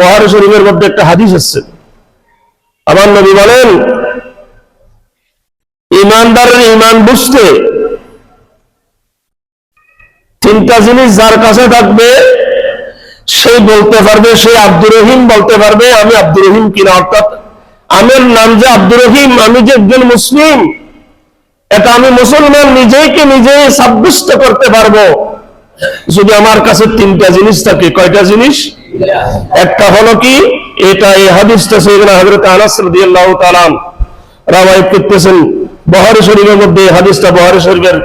বহারি শরীফের মধ্যে একটা হাদিস আছে। আমার নবী বলেন, ইমানদারের ইমান বুঝতে তিনটা জিনিস যার কাছে থাকবে সে বলতে পারবে, সে আব্দুর রহিম বলতে পারবে, আমি আব্দুর রহিম কিনা? অর্থাৎ আমার নাম যে আব্দুর রহিম, আমি যে একজন মুসলিম, এটা আমি মুসলমান নিজেকে নিজে সাব্যস্ত করতে পারব? যদি আমার কাছে তিনটা জিনিস থাকে, কয়টা জিনিস? একটা হলো কি? এটা এই হাদিসটা সৈয়দনা হযরত আনাস রাদিয়াল্লাহু তাআলা রাওয়ায়াত করতেছেন। বহারি শরীফের মধ্যে হাদিসটা বহারি শরীফের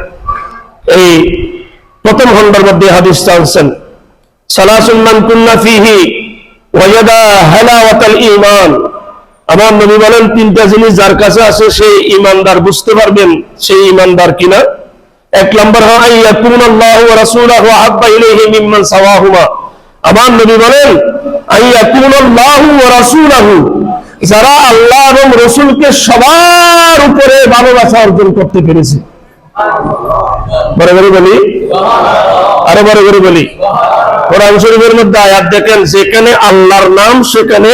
এই প্রথম খণ্ডের মধ্যে হাদিসটা আনছেন। সালাসুল মান কুন্না ফিহি ওয়াজাদা হালাওয়াতাল ঈমান। আমার নবী বলেন, তিনটা জিনিস যার কাছে আছে, সেই ইমানদার বুঝতে পারবেন সেই ইমানদার কিনা। এক নম্বর হয় ইয়াকুন আল্লাহ ওয়া রাসূলুহু আহাব্বা ইলাইহি মিম্মান সাওয়াহুমা। আমার নবী বলেন যারা আল্লাহ এবং রসুলকে সবার উপরে ভালোবাসা অর্জন করতে পেরেছে। দেখেন যেখানে আল্লাহর নাম সেখানে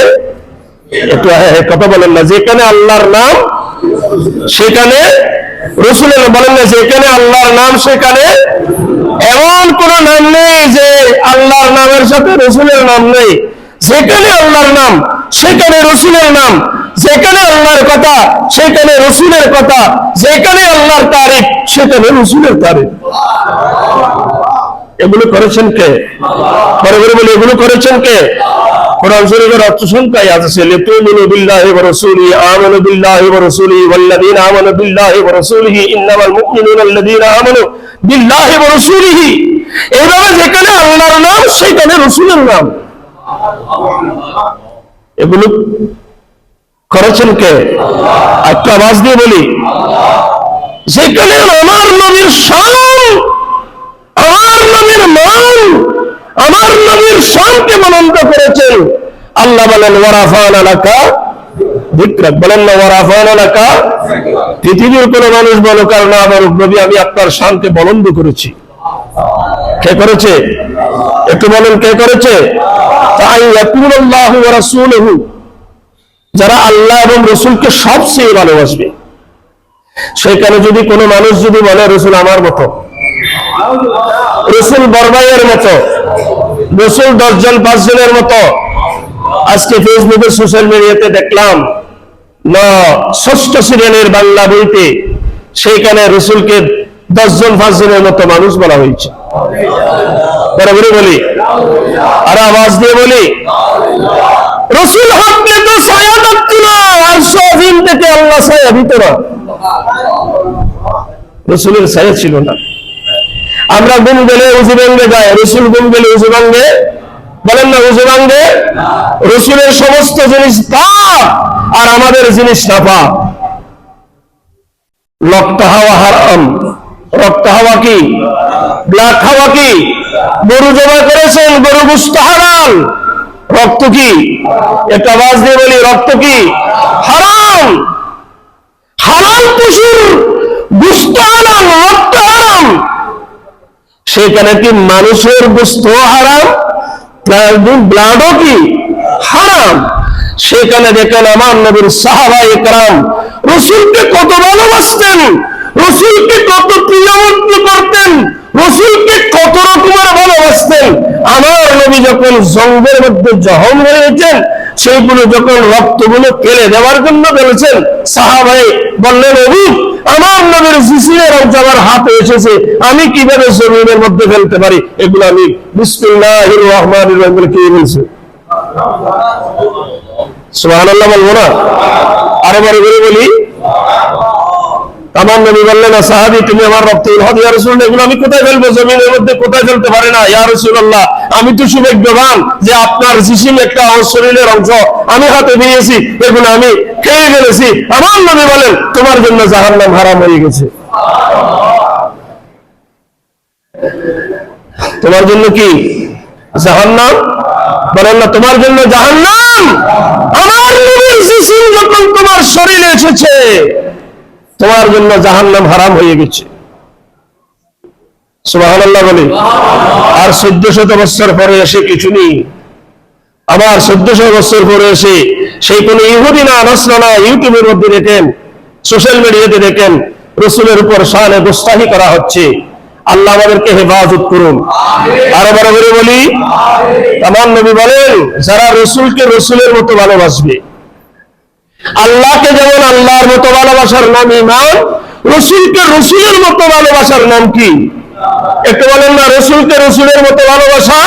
একটু হ্যাঁ, হ্যাঁ, কথা বলেন না যেখানে আল্লাহর নাম সেখানে রসুলের বলেন না যেখানে আল্লাহর নাম সেখানে এমন কোন নাম নেই। আল্লাহর নামের সাথে রসুলের নাম নেই। যেখানে আল্লাহর নাম, সেখানে রসুলের নাম। যেখানে আল্লাহর কথা, সেখানে রসুলের কথা। যেখানে আল্লাহর তারিফ সেখানে রসুলের তারিফ এগুলো করেছেন কে? পরে পরে বলি, এগুলো করেছেন কে? কোরআন শরীফের অর্থ আছে লিতুমিনু বিল্লাহি ওয়া রাসূলিহি আমানু বিল্লাহি ওয়া রাসূলিহি ওয়াল্লাযীনা আমানু বিল্লাহি ওয়া রাসূলিহি, ইন্নামাল মুমিনুনা আল্লাযীনা আমানু বিল্লাহি ওয়া রাসূলিহি। এইভাবে যেখানে আল্লাহর নাম, সেখানে রাসূলের নাম। এগুলো করেছেন কে? আওয়াজ দিয়ে বলি। সেখানে আমার নবীর শান, আমার নবীর মান, আমার নবীর মনন্ত করেছেন। আল্লাহ বলেন ওয়ারাফান আলাকা বিক্রক বলেন না ওয়ারাফান আলাকা পৃথিবীর কোন মানুষ বলো কারণ আমার নবী, আমি আপনার শানকে বলন্দ করেছি। কে করেছে? একটু বলেন, কে করেছে? তাই যারা আল্লাহ এবং রসুলকে সবচেয়ে ভালোবাসবে। সেখানে যদি কোনো মানুষ যদি বলে, রসুল আমার মতো। রসুল বরবাইয়ের মতো। রসুল দশজন, পাঁচজনের মতো। আজকে ফেসবুকে সোশ্যাল মিডিয়াতে দেখলাম, না, ষষ্ঠ শ্রেণির বাংলা বইতে সেইখানে রসুলকে দশজন, পাঁচজনের মতো মানুষ বলা হয়েছে। বরাবরই বলি। আর আওয়াজ দিয়ে বলি। রসুল হকলে তো ছায়া না, আর সহিন থেকে আল্লাহ ছায়া না। রসুলের ছায়া ছিল না। আমরা গুম গেলে উজু ভাঙ্গে যাই, রসুল গুম গেলে উজু ভাঙ্গে। বলেন না উজু ভাঙ্গে? রসুলের সমস্ত জিনিস পাপ, আর আমাদের জিনিস না পাপ রক্ত হাওয়া হারাম। রক্ত হাওয়া কি? ব্লাড হাওয়া কি? গরু জমা করেছেন, গরু গুস্ত হারাম। রক্ত কি? একটা আওয়াজ দিয়ে বলি, রক্ত কি? হারাম। হারাম পশুর গুস্ত হারাম, রক্ত হারাম। সেখানে কি মানুষের গুস্ত হারাম? ব্লাডও কি? হারাম। সেখানে দেখেন আমার নবীর সাহাবা একরাম রসুলকে কত ভালোবাসতেন। রসুলকে কত প্রিয়মন্ত্র করতেন রসুলকে কত রকমের ভালোবাসতেন? আমার নবী যখন জঙ্গের মধ্যে জহম হয়েছেন সেইগুলো যখন রক্তগুলো ফেলে দেওয়ার জন্য বলেছেন সাহাবাই বললেন অভিক আমার নবীর শিশিরের অংশ আমার হাতে এসেছে, আমি কীভাবে জমিনের মধ্যে ফেলতে পারি? এগুলো আমি বিসমুল্লাহির রহমানির রহিম বলে কে বলছে? সুবহানাল্লাহ বলব না? আরও বড় বলি আমার নবী বললেন সাহাবি, তুমি আমার রক্ত এগুলো আমি কোথায় ফেলব? জমিনের মধ্যে কোথায় ফেলতে পারি না? ইয়া রাসূলুল্লাহ, আমি তো সৌভাগ্যবান যে আপনার জিসিম একটা আমার শরীরের অংশ আমি হাতে নিয়েছি, এগুলো আমি খেয়ে ফেলেছি। আমার নবী বলেন, তোমার জন্য জাহান্নাম হারাম হয়ে গেছে। তোমার জন্য কি জাহান্নাম? বলেন, না, তোমার জন্য জাহান্নাম আমার নবীর জিসিম যখন তোমার শরীরে এসেছে তোমার জন্য জাহান্নাম হারাম হয়ে গেছে। সুবহানাল্লাহ বলি। আর চোদ্দ শত বছর পরে এসে কিছু নেই। আবার চোদ্দশো বছর পরে এসে সেই কোন ইহুদি না নসরা না ইউটিউবের মধ্যে দেখেন সোশ্যাল মিডিয়াতে দেখেন রসুলের উপর শানে গোস্তাহি করা হচ্ছে। আল্লাহ আমাদেরকে হেফাজত করুন। আরও বড় করে বলি আমার নবী বলেন যারা রসুলকে রসুলের মতো ভালোবাসবে আল্লাহকে যেমন আল্লাহর মতো ভালোবাসার নাম ইমান, রসুলকে রসুলের মতো ভালোবাসার নাম কি? একটু বলেন না, রসুলকে রসুলের মতো ভালোবাসা?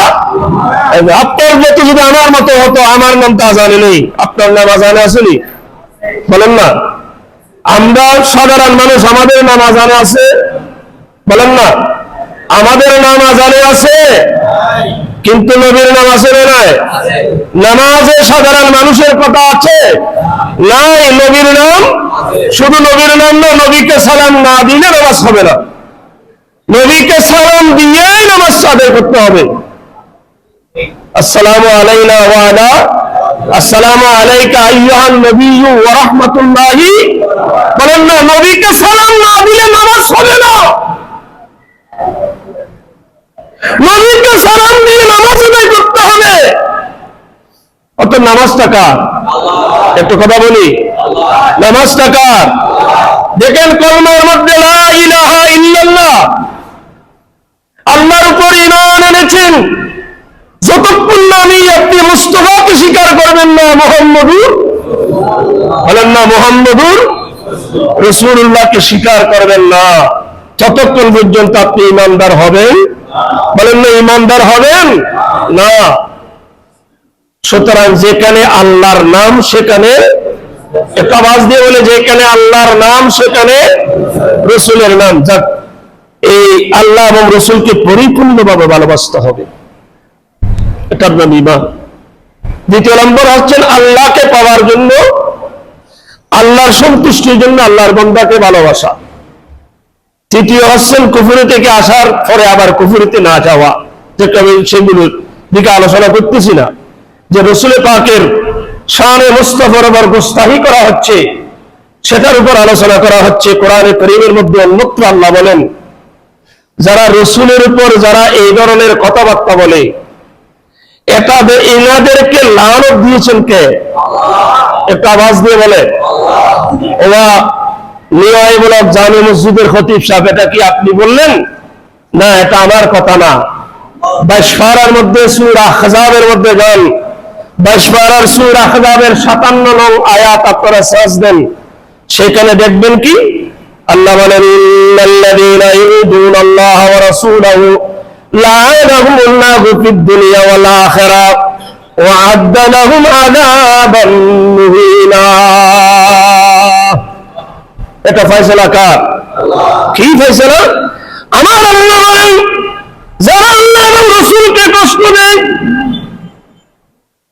আপনার মতো যদি আমার মতো হতো, আমার নাম তা জানে নেই। আপনার নাম আজানে আসেনি বলেন না। আমরা সাধারণ মানুষ, আমাদের নাম আজানে আছে? বলেন না। আমাদের নাম আজানে আছে? কিন্তু নবীর নাম আছে না নাই? নামাজে সাধারণ মানুষের কথা আছে? নাই, নবীর নাম? শুধু নবীর নাম না, নবীকে সালাম না দিলে নামাজ হবে না। নবীকে সালাম দিয়েই নামাজ আদায় করতে হবে। আসসালামু আলাইনা ওয়া আলা, আসসালামু আলাইকা আইয়ুহান নবিয়্যু ওয়া রাহমাতুল্লাহি। বলেন না, নবীকে সালাম না দিলে নামাজ হবে না। নবীকে সালাম দিয়ে নামাজ আদায় করতে হবে একটু কথা বলি। দেখেন কলমার মধ্যে আল্লাহর উপর ইমান এনেছেন। যতক্ষণ আমি আপনি মুস্তফাকে স্বীকার করবেন না মোহাম্মদুর বলেন না মোহাম্মদুর রসুল্লাহকে স্বীকার করবেন না। ততক্ষণ পর্যন্ত আপনি ইমানদার হবেন। বলেন না ইমানদার হবেন? না। সুতরাং যেখানে আল্লাহর নাম, সেখানে একটা আওয়াজ দিয়ে বলে, যেখানে আল্লাহর নাম, সেখানে রসুলের নাম। যাক, এই আল্লাহ এবং রসুলকে পরিপূর্ণভাবে ভালোবাসতে হবে। এটার নাম ইমান। দ্বিতীয় নম্বর হচ্ছেন আল্লাহকে পাওয়ার জন্য, আল্লাহর সন্তুষ্টির জন্য আল্লাহর বন্দাকে ভালোবাসা। তৃতীয় হচ্ছেন কুফুরি থেকে আসার পরে আবার কুফুরিতে না যাওয়া। যেটা আমি সেগুলোর দিকে আলোচনা করতেছি না। যে রসুলে পাকের শানে মুস্তফার আবার গোস্তাহি করা হচ্ছে, সেটার উপর আলোচনা করা হচ্ছে, কোরআনে করিমের মধ্যে অন্যত্র আল্লাহ বলেন, যারা রসুলের উপর যারা এই ধরনের কথাবার্তা বলে, এটা এনাদেরকে দিয়েছেন কে? একটা আওয়াজ দিয়ে বলে। ওরা মসজিদের খতিব সাহেব, এটা কি আপনি বললেন? না, এটা আমার কথা না। বাইশপাড়ার মধ্যে, সুর আহজাবের মধ্যে গান বাইশপাড়ার সুর সাতান্ন নং আয়াত সেখানে দেখবেন কি? আল্লাহ বলেন, ইন্নাল্লাযীনা ইউদুনা আল্লাহ ওয়া রাসূলাহু লা'আনাহুমুল্লাহু ফিদ দুনিয়া ওয়াল আমার আল্লাহ বলেন, যারা আল্লাহ এবং রসুলকে কষ্ট দেয়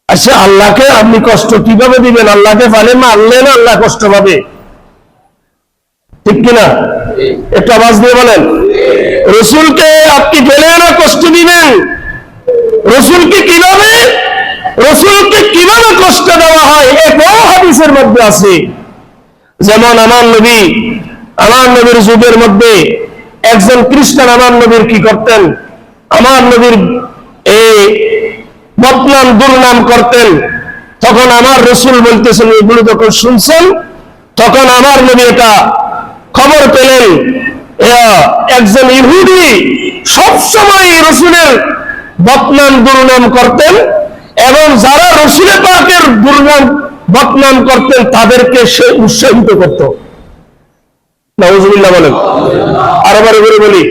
আচ্ছা আল্লাহকে আপনি কষ্ট কীভাবে দিবেন? আল্লাহকে পালে মারলে না আল্লাহ কষ্ট পাবে? ঠিক কিনা? একটু আওয়াজ দিয়ে বলেন। রসুলকে আপনি পেলে না কষ্ট দিবেন? রসুলকে কীভাবে? রসুলকে কীভাবে কষ্ট দেওয়া হয়? এক হাদিসের মধ্যে আছে। যেমন আমার নবী, আমার নবীর যুগের মধ্যে একজন খ্রিস্টান আমার নবীর কি করতেন? আমার নবীর এই বদনাম, দুর্নাম করতেন। তখন আমার রসুল বলতেছেন, এগুলো যখন শুনছেন, তখন আমার নবী এটা খবর পেলেন। একজন ইহুদি, সবসময় রসুলের বদনাম, দুর্নাম করতেন এবং যারা রসুলের পাকের দুর্নাম, বদনাম করতেন, তাদেরকে সে উৎসাহিত করত। নজরুল্লাহ বলেন। আরও বারে বলি।